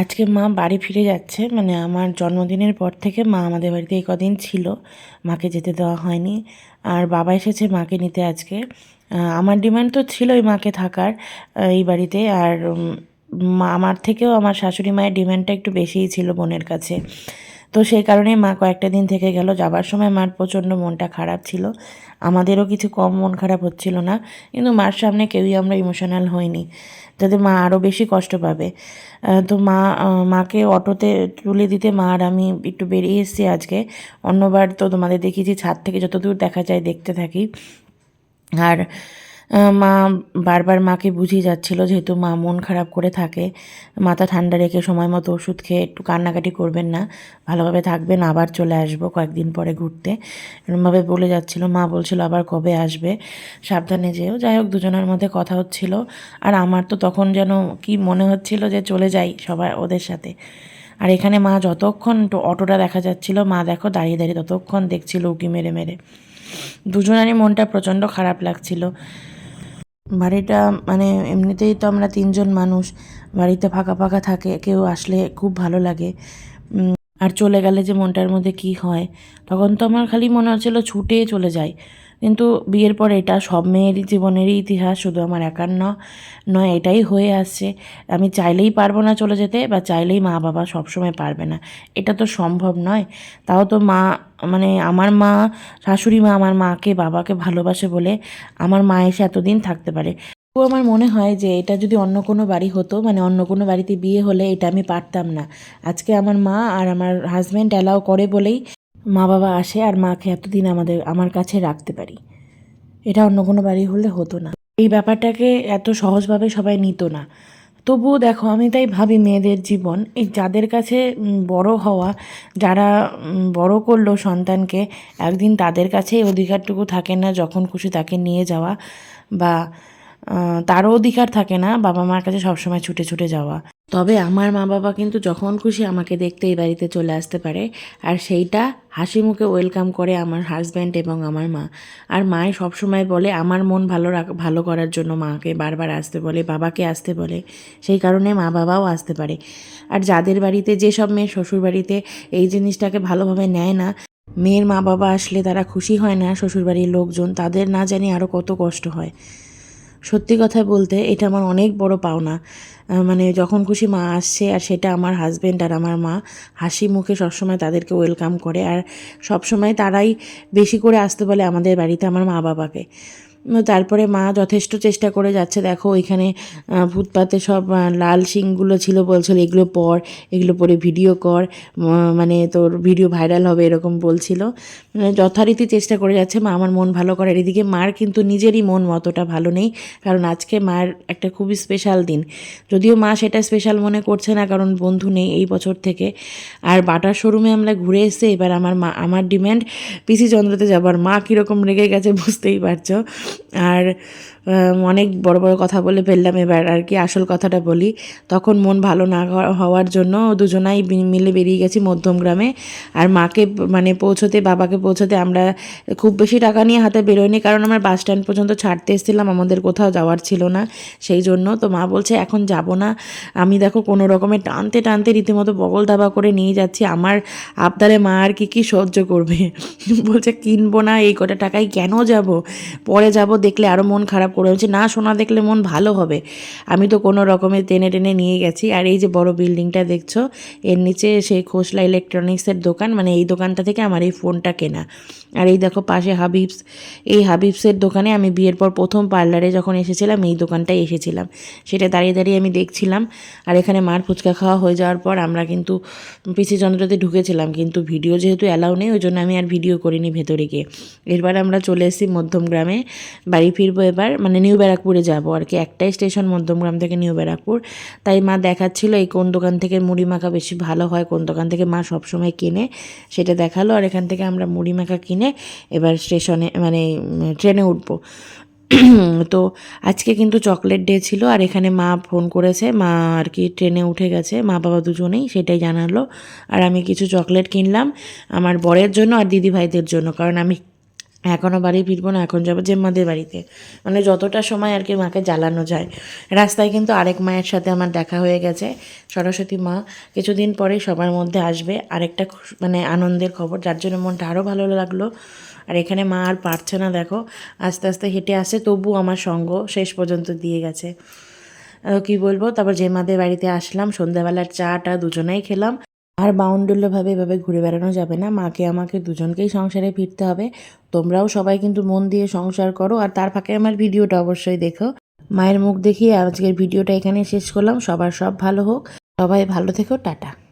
আজকে মা বাড়ি ফিরে যাচ্ছে মানে আমার জন্মদিনের পর থেকে মা আমাদের বাড়িতে এই কদিন ছিল, মাকে যেতে দেওয়া হয়নি। আর বাবা এসেছে মাকে নিতে আজকে। আমার ডিমান্ড তো ছিলই মাকে থাকার এই বাড়িতে। আর আমার থেকেও আমার শাশুড়ি মায়ের ডিমান্ডটা একটু বেশিই ছিল বোনের কাছে। তো সেই কারণেই মা কয়েকটা দিন থেকে গেল। যাবার সময় মার প্রচণ্ড মনটা খারাপ ছিল। আমাদেরও কিছু কম মন খারাপ হচ্ছিল না, কিন্তু মার সামনে কেউই আমরা ইমোশনাল হইনি। যাতে মা আরও বেশি কষ্ট পাবে। তো মা মাকে অটোতে তুলে দিতে মা আর আমি একটু বেরিয়ে এসেছি আজকে। অন্যবার তো তোমাদের দেখিয়েছি, ছাদ থেকে যতদূর দেখা যায় দেখতে থাকি। আর মা বারবার মাকে বুঝিয়ে যাচ্ছিল যেহেতু মা মন খারাপ করে থাকে। মাথা ঠান্ডা রেখে সময় মতো ওষুধ খেয়ে একটু কান্নাকাটি করবেন না। ভালোভাবে থাকবেন, আবার চলে আসব কয়েকদিন পরে ঘুরতে। এরমভাবে বলে যাচ্ছিল। মা বলছিল, আবার কবে আসবে? সাবধানে যেও। যাই হোক, দুজনের মধ্যে কথা হচ্ছিল। আর আমার তো তখন যেন কি মনে হচ্ছিল যে চলে যাই সবাই ওদের সাথে। আর এখানে মা যতক্ষণ অটোটা দেখা যাচ্ছিল, মা দেখো দাঁড়িয়ে দাঁড়িয়ে ততক্ষণ দেখছিল উকি মেরে মেরে। দুজনেরই মনটা প্রচণ্ড খারাপ লাগছিল। বাড়িটা মানে এমনিতেই তো আমরা তিনজন মানুষ, বাড়িতে ফাঁকা ফাঁকা থাকে, কেউ আসলে খুব ভালো লাগে। আর চলে গেলে যে মনটার মধ্যে কি হয়, তখন তো আমার খালি মনে হচ্ছিল ছুটে চলে যাই। কিন্তু বিয়ের পর এটা সব মেয়েরই জীবনেরই ইতিহাস, শুধু আমার একার নয়, এটাই হয়ে আসছে। আমি চাইলেই পারব না চলে যেতে বা চাইলেই মা বাবা সবসময় পারবে না। এটা তো সম্ভব নয়। তাও তো মা মানে আমার মা, শাশুড়ি মা আমার মাকে, বাবাকে ভালোবাসে বলে আমার মা এসে এতদিন থাকতে পারে। তো আমার মনে হয় যে এটা যদি অন্য কোনো বাড়ি হতো মানে অন্য কোনো বাড়িতে বিয়ে হলে এটা আমি পারতাম না। আজকে আমার মা আর আমার হাজব্যান্ড অ্যালাউ করে বলেই মা বাবা আসে আর মাকে এতদিন আমাদের, আমার কাছে রাখতে পারি। এটা অন্য কোনো বাড়ি হলে হতো না। এই ব্যাপারটাকে এত সহজভাবে সবাই নিত না। তবুও দেখো, আমি তাই ভাবি মেয়েদের জীবন। এই যাদের কাছে বড় হওয়া, যারা বড় করল সন্তানকে, একদিন তাদের কাছেই অধিকারটুকু থাকে না, যখন খুশি তাকে নিয়ে যাওয়া বা তারও অধিকার থাকে না বাবা মার কাছে সবসময় ছুটে ছুটে যাওয়া। তবে আমার মা বাবা কিন্তু যখন খুশি আমাকে দেখতে এই বাড়িতে চলে আসতে পারে। আর সেইটা হাসি মুখে ওয়েলকাম করে আমার হাজব্যান্ড এবং আমার মা। আর মায়ে সবসময় বলে, আমার মন ভালো রাখ, ভালো করার জন্য মাকে বারবার আসতে বলে, বাবাকে আসতে বলে। সেই কারণে মা বাবাও আসতে পারে। আর যাদের বাড়িতে, যেসব মেয়ে শ্বশুর বাড়িতে এই জিনিসটাকে ভালোভাবে নেয় না, মেয়ের মা বাবা আসলে তারা খুশি হয় না শ্বশুরবাড়ির লোকজন, তাদের না জানি আরও কত কষ্ট হয়। সত্যি কথা বলতে এটা আমার অনেক বড় পাওনা। মানে যখন খুশি মা আসছে আর সেটা আমার হাজব্যান্ড আর আমার মা, হাসি মুখে সবসময় তাদেরকে ওয়েলকাম করে। আর সবসময় তারাই বেশি করে আসতে বলে আমাদের বাড়িতে আমার মা বাবাকে তারপরে মা যথেষ্ট চেষ্টা করে যাচ্ছে, দেখো ওইখানে ফুটপাতে সব লাল শিংগুলো ছিল বলছিল, এগুলো পর এগুলো পরে ভিডিও কর মানে তোর ভিডিও ভাইরাল হবে, এরকম বলছিল। মানে যথারীতি চেষ্টা করে যাচ্ছে, মা আমার মন ভালো করার। এদিকে মার কিন্তু নিজেরই মন মতটা ভালো নেই, কারণ আজকে মার একটা খুবই স্পেশাল দিন। যদিও মা সেটা স্পেশাল মনে করছে না, কারণ বন্ধু নেই এই বছর থেকে। আর বাটার শোরুমে আমরা ঘুরে এসে এবার আমার মা, আমার ডিম্যান্ড পিসি চন্দ্রতে যাবার মা কীরকম রেগে গেছে বুঝতেই পারছ। আর অনেক বড় বড় কথা বলে ফেললাম এবার আর কি আসল কথাটা বলি। তখন মন ভালো না হওয়ার জন্য দুজনাই মিলে বেরিয়ে গেছি মধ্যমগ্রামে আর মাকে মানে পৌঁছতে, বাবাকে পৌঁছতে আমরা খুব বেশি টাকা নিয়ে হাতে বেরোয়নি কারণ আমরা বাস স্ট্যান্ড পর্যন্ত ছাড়তে এসেছিলাম, আমাদের কোথাও যাওয়ার ছিল না। সেই জন্য তো মা বলছে, এখন যাব না। আমি দেখো কোনো রকমে টানতে টানতে রীতিমতো বগল দাবা করে নিয়ে যাচ্ছি। আমার আবদারে মা আর কি কি সহ্য করবে? বলছে, কিনবো না, এই কটা টাকায় কেন যাব? পরে যাব দেখলে আরও মন খারাপ করে বলছে, না সোনা, দেখলে মন ভালো হবে। আমি তো কোনো রকমে টেনে টেনে নিয়ে গেছি। আর এই যে বড় বিল্ডিংটা দেখছ, এর নিচে সেই খোসলা ইলেকট্রনিক্সের দোকান মানে এই দোকানটা থেকে আমার এই ফোনটা কেনা। আর এই দেখো পাশে হাবিবস, এই হাবিবসের দোকানে আমি বিয়ের পর প্রথম পার্লারে যখন এসেছিলাম, এই দোকানটায় এসেছিলাম। সেটা দাঁড়িয়ে দাঁড়িয়ে আমি দেখছিলাম। আর এখানে মার ফুচকা খাওয়া হয়ে যাওয়ার পর আমরা কিন্তু পিসি চন্দ্রতে ঢুকেছিলাম, কিন্তু ভিডিও যেহেতু অ্যালাউ নেই, ওই জন্য আমি আর ভিডিও করিনি ভেতরে গিয়ে। এরপর আমরা চলে এসেছি মধ্যমগ্রামে বাড়ি ফিরবো এবার মানে নিউ ব্যারাকপুরে যাব আর কি। একটাই স্টেশন মধ্যমগ্রাম থেকে নিউ ব্যারাকপুর। তাই মা দেখাচ্ছিল এই কোন দোকান থেকে মুড়ি মাখা বেশি ভালো হয়, কোন দোকান থেকে মা সবসময় কেনে, সেটা দেখাল। আর এখান থেকে আমরা মুড়ি মাখা কিনে এবার স্টেশনে মানে ট্রেনে উঠবো। তো আজকে কিন্তু চকলেট ডে ছিল আর এখানে মা ফোন করেছে, মা আর কি ট্রেনে উঠে গেছে, মা বাবা দুজনেই সেটাই জানালো। আর আমি কিছু চকলেট কিনলাম আমার বরের জন্য আর দিদি ভাইদের জন্য, কারণ আমি এখনও বাড়ি ফিরবো না, এখন যাব জেম্মাদের বাড়িতে। মানে যতটা সময় আর কি মাকে জ্বালানো যায়। রাস্তায় কিন্তু আরেক মায়ের সাথে আমার দেখা হয়ে গেছে, সরস্বতী মা। কিছুদিন পরেই সবার মধ্যে আসবে আরেকটা মানে আনন্দের খবর, যার জন্য মনটা আরও ভালো লাগল। আর এখানে মা আর পারছে না, দেখো। আস্তে আস্তে হেঁটে আসে, তবু আমার সঙ্গ শেষ পর্যন্ত দিয়ে গেছে। কি বলব? তারপর জেমাদের বাড়িতে আসলাম, সন্ধ্যাবেলার চাটা দুজনেই খেলাম। আর বাউন্ডুল্যভাবে এভাবে ঘুরে বেড়ানো যাবে না। মাকে, আমাকে দুজনকেই সংসারে ফিরতে হবে। তোমরাও সবাই কিন্তু মন দিয়ে সংসার করো। আর তার ফাঁকে আমার ভিডিওটা অবশ্যই দেখো। মায়ের মুখ দেখিয়ে আজকের ভিডিওটা এখানে শেষ করলাম। সবার সব ভালো হোক। সবাই ভালো থেকো। টাটা।